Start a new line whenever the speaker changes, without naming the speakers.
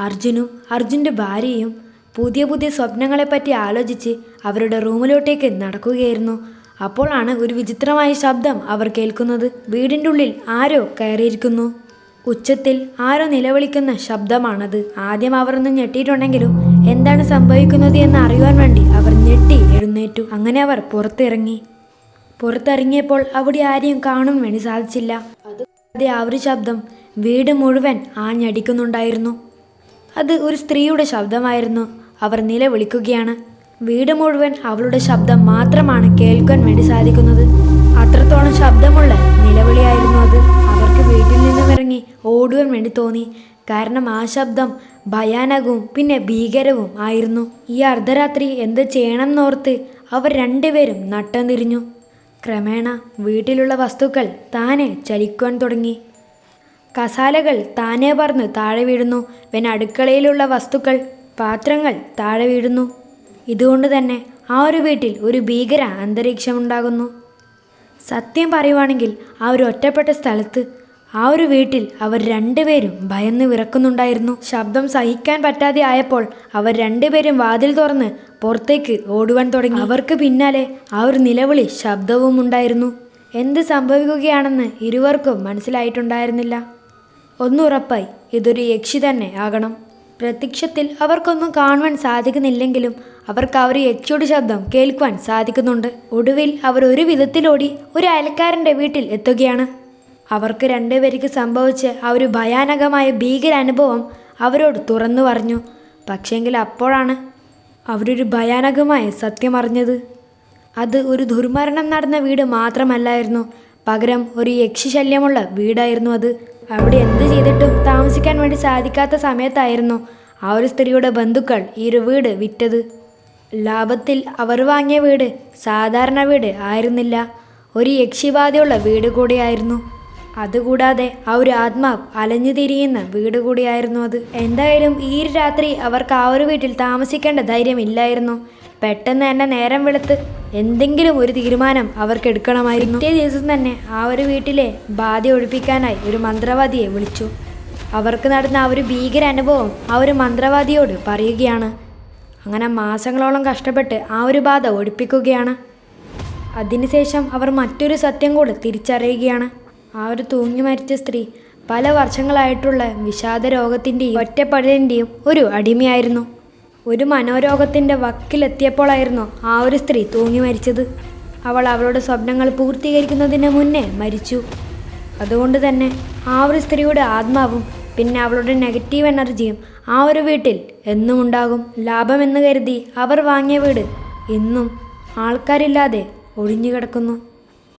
അർജുനും അർജുന്റെ ഭാര്യയും പുതിയ പുതിയ സ്വപ്നങ്ങളെപ്പറ്റി ആലോചിച്ച് അവരുടെ റൂമിലോട്ടേക്ക് നടക്കുകയായിരുന്നു. അപ്പോഴാണ് ഒരു വിചിത്രമായ ശബ്ദം അവർ കേൾക്കുന്നത്. വീടിന്റെ ഉള്ളിൽ ആരോ കയറിയിരിക്കുന്നു. ഉച്ചത്തിൽ ആരോ നിലവിളിക്കുന്ന ശബ്ദമാണത്. ആദ്യം അവർ ഒന്ന് ഞെട്ടിയിട്ടുണ്ടെങ്കിലും എന്താണ് സംഭവിക്കുന്നത് എന്ന് അറിയുവാൻ വേണ്ടി അവർ ഞെട്ടി എഴുന്നേറ്റു. അങ്ങനെ അവർ പുറത്തിറങ്ങി. പുറത്തിറങ്ങിയപ്പോൾ അവിടെ ആരെയും കാണും വേണ്ടി സാധിച്ചില്ല. അത് ആ ഒരു ശബ്ദം വീട് മുഴുവൻ ആഞ്ഞടിക്കുന്നുണ്ടായിരുന്നു. അത് ഒരു സ്ത്രീയുടെ ശബ്ദമായിരുന്നു. അവർ നിലവിളിക്കുകയാണ്. വീട് മുഴുവൻ അവളുടെ ശബ്ദം മാത്രമാണ് കേൾക്കാൻ വേണ്ടി സാധിക്കുന്നത്. അത്രത്തോളം ശബ്ദമുള്ള നിലവിളിയായിരുന്നു അത്. അവർക്ക് വീട്ടിൽ നിന്നും ഇറങ്ങി ഓടുവാൻ വേണ്ടി തോന്നി. കാരണം ആ ശബ്ദം ഭയാനകവും പിന്നെ ഭീകരവും ആയിരുന്നു. ഈ അർദ്ധരാത്രി എന്ത് ചെയ്യണമെന്നോർത്ത് അവർ രണ്ടുപേരും നട്ടം തിരിഞ്ഞു. ക്രമേണ വീട്ടിലുള്ള വസ്തുക്കൾ താനെ ചലിക്കുവാൻ തുടങ്ങി. കസാലകൾ താനെ പറന്ന് താഴെ വീഴുന്നു. പിന്നെ അടുക്കളയിലുള്ള വസ്തുക്കൾ പാത്രങ്ങൾ താഴെ വീഴുന്നു. ഇതുകൊണ്ട് തന്നെ ആ ഒരു വീട്ടിൽ ഒരു ഭീകര അന്തരീക്ഷമുണ്ടാകുന്നു. സത്യം പറയുവാണെങ്കിൽ ആ ഒരു ഒറ്റപ്പെട്ട സ്ഥലത്ത് ആ ഒരു വീട്ടിൽ അവർ രണ്ടുപേരും ഭയന്ന് വിറക്കുന്നുണ്ടായിരുന്നു. ശബ്ദം സഹിക്കാൻ പറ്റാതെ ആയപ്പോൾ അവർ രണ്ടുപേരും വാതിൽ തുറന്ന് പുറത്തേക്ക് ഓടുവാൻ തുടങ്ങി. അവർക്ക് പിന്നാലെ ആ ഒരു നിലവിളി ശബ്ദവും ഉണ്ടായിരുന്നു എന്ത് സംഭവിക്കുകയാണെന്ന് ഇരുവർക്കും മനസ്സിലായിട്ടുണ്ടായിരുന്നില്ല. ഒന്നുറപ്പായി. ഇതൊരു യക്ഷി തന്നെ ആകണം. പ്രത്യക്ഷത്തിൽ അവർക്കൊന്നും കാണുവാൻ സാധിക്കുന്നില്ലെങ്കിലും അവർക്ക് ആ ഒരു യക്ഷിയുടെ ശബ്ദം കേൾക്കുവാൻ സാധിക്കുന്നുണ്ട്. ഒടുവിൽ അവർ ഒരു വിധത്തിലോടി ഒരു അയൽക്കാരന്റെ വീട്ടിൽ എത്തുകയാണ്. അവർക്ക് രണ്ടുപേർക്ക് സംഭവിച്ച ആ ഒരു ഭയാനകമായ ഭീകരാനുഭവം അവരോട് തുറന്നു പറഞ്ഞു. പക്ഷേങ്കിൽ അപ്പോഴാണ് അവരൊരു ഭയാനകമായ സത്യം അറിഞ്ഞത്. അത് ഒരു ദുർമരണം നടന്ന വീട് മാത്രമല്ലായിരുന്നു. പകരം ഒരു യക്ഷിശല്യമുള്ള വീടായിരുന്നു അത്. അവിടെ എന്ത് ചെയ്തിട്ടും താമസിക്കാൻ വേണ്ടി സാധിക്കാത്ത സമയത്തായിരുന്നു ആ ഒരു സ്ത്രീയുടെ ബന്ധുക്കൾ ഈ ഒരു വീട് വിറ്റത്. ലാഭത്തിൽ അവർ വാങ്ങിയ വീട് സാധാരണ വീട് ആയിരുന്നില്ല. ഒരു യക്ഷിബാധയുള്ള വീട് കൂടിയായിരുന്നു. അതുകൂടാതെ ആ ഒരു ആത്മാവ് അലഞ്ഞു തിരിയുന്ന വീട് കൂടിയായിരുന്നു അത്. എന്തായാലും ഈ രാത്രി അവർക്ക് ആ ഒരു വീട്ടിൽ താമസിക്കേണ്ട ധൈര്യമില്ലായിരുന്നു. പെട്ടെന്ന് തന്നെ നേരം വെളുത്ത് എന്തെങ്കിലും ഒരു തീരുമാനം അവർക്ക് എടുക്കണമായിരുന്നു. പിറ്റേ ദിവസം തന്നെ ആ ഒരു വീട്ടിലെ ബാധ ഒഴിപ്പിക്കാനായി ഒരു മന്ത്രവാദിയെ വിളിച്ചു. അവർക്ക് നടന്ന ആ ഒരു ഭീകര അനുഭവം ആ ഒരു മന്ത്രവാദിയോട് പറയുകയാണ്. അങ്ങനെ മാസങ്ങളോളം കഷ്ടപ്പെട്ട് ആ ഒരു ബാധ ഒഴിപ്പിക്കുകയാണ്. അതിനുശേഷം അവർ മറ്റൊരു സത്യം കൂടെ തിരിച്ചറിയുകയാണ്. ആ ഒരു തൂങ്ങി മരിച്ച സ്ത്രീ പല വർഷങ്ങളായിട്ടുള്ള വിഷാദ രോഗത്തിന്റെയും ഒറ്റപ്പെടലിന്റെയും ഒരു അടിമയായിരുന്നു. ഒരു മനോരോഗത്തിന്റെ വക്കിലെത്തിയപ്പോഴായിരുന്നു ആ ഒരു സ്ത്രീ തൂങ്ങി മരിച്ചത്. അവൾ അവളുടെ സ്വപ്നങ്ങൾ പൂർത്തീകരിക്കുന്നതിന് മുന്നേ മരിച്ചു. അതുകൊണ്ട് തന്നെ ആ ഒരു സ്ത്രീയുടെ ആത്മാവും പിന്നെ അവളുടെ നെഗറ്റീവ് എനർജിയും ആ ഒരു വീട്ടിൽ എന്നും ഉണ്ടാകും. ലാഭമെന്ന് കരുതി അവർ വാങ്ങിയ വീട് ഇന്നും ആൾക്കാരില്ലാതെ ഒഴിഞ്ഞു കിടക്കുന്നു